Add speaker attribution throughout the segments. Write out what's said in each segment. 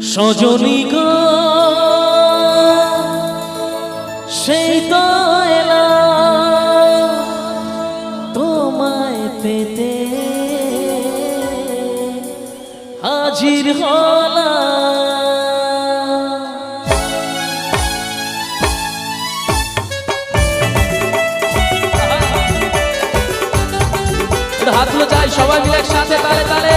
Speaker 1: সজনী গো সেই তোমায় পেতে হাজির
Speaker 2: একটু হাতগুলো চাই সবাই মিলে একসাথে তালে তালে।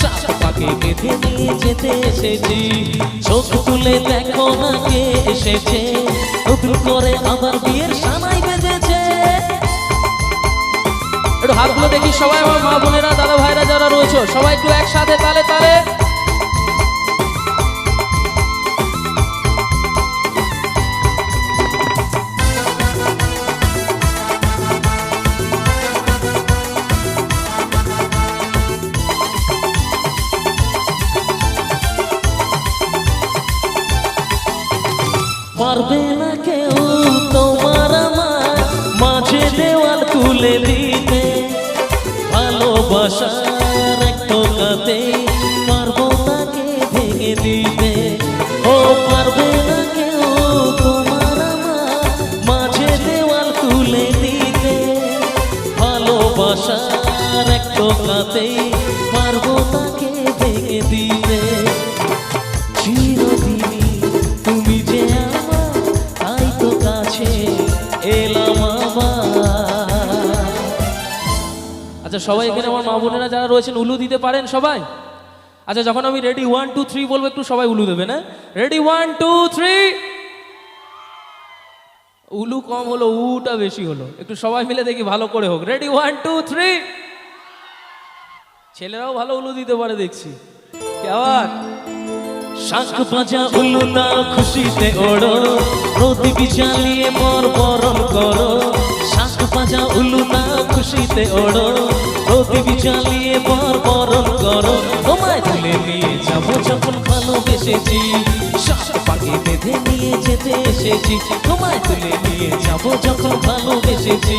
Speaker 1: সাত পাকে বেঁধে নিয়ে যেতে এসেছি। চোখ তুলে দেখো না কে এসেছে। নতুন করে আবার বিয়ের সানাই বেজেছে
Speaker 2: একটু হাতগুলো দেখি সবাই, আমার মা বোনেরা, দাদা ভাইরা যারা রয়েছে, সবাই একটু একসাথে তালে তালে।
Speaker 1: পারবে না কেউ তোমার মাঝে দেওয়াল তুলে দিতে। ভালোবাসার এক টোকাতে পারব তাকে ভেঙে দিতে। ও পারবে না কেউ তোমার আমার মাঝে দেওয়াল তুলে দিতে। ভালোবাসার এক টোকাতে পারব তাকে ভেঙে দিতে।
Speaker 2: আচ্ছা সবাই এখানে আমার মা বোনেরা যারা রয়েছেন, উলু দিতে পারেন সবাই? আচ্ছা যখন আমি রেডি ওয়ান টু থ্রি বলব, একটু সবাই উলু দেবে না রেডি ওয়ান টু থ্রি উলু কম হলো, উটা বেশি হলো। একটু সবাই মিলে দেখি ভালো করে হোক। রেডি ওয়ান টু থ্রি ছেলেরাও ভালো উলু দিতে পারে, দেখছি।
Speaker 1: শাঁখ বাজা উল্লু তার খুশিতে ওড়ো। প্রদীপ জ্বালিয়ে মর বরণ করো। শাঁখ বাজা উলু না খুশিতে ওড়ো। প্রদীপ জ্বালিয়ে পর বরণ করো। তোমায় তুলে নিয়ে যাব যখন ভালোবেসেছি। শাঁখ পাখি বেঁধে নিয়ে যেতে এসেছি। তোমায় তুলে নিয়ে যাব যখন ভালোবেসেছি।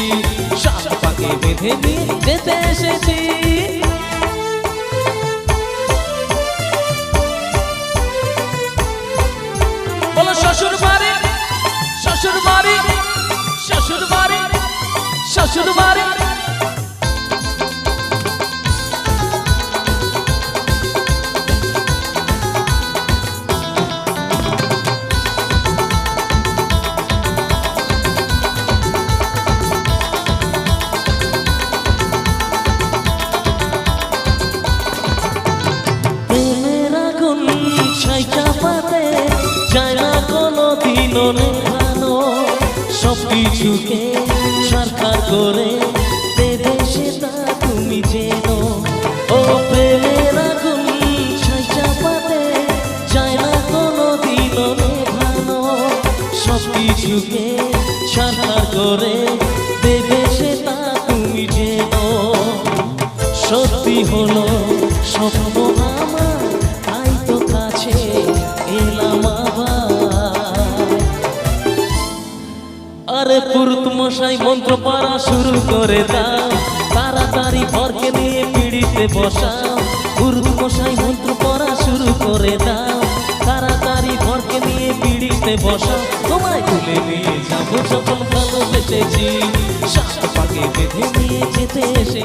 Speaker 1: শাঁখ পাখি বেঁধে নিয়ে যেতে এসেছি। যায় না কোনো দিনও নেভানো সব কিছুকে করে দেবে সেটা তুমি জেনো ও প্রেমের আগুন ছাইটা পাতে যায় না কোনো দিনও নেভানো। সব কিছুকে সরকার করে দেবে সেটা তুমি জেনো সত্যি হলো, স্বপ্ন আমার, তাই তো কাছে এলাম আবার। আরে পুরুত মশাই মন্ত্র পারা শুরু করে দাও। তাড়াতাড়ি ভরকে নিয়ে পিড়িতে বসা গুরু মশাই মন্ত্র পড়া শুরু করে দাও। তাড়াতাড়ি ভরকে নিয়ে পিড়িতে বসা তোমায় তুলে নিয়ে যাব যখন ভালোবেসেছি সাত পাকে বেঁধে নিয়ে যেতে এসে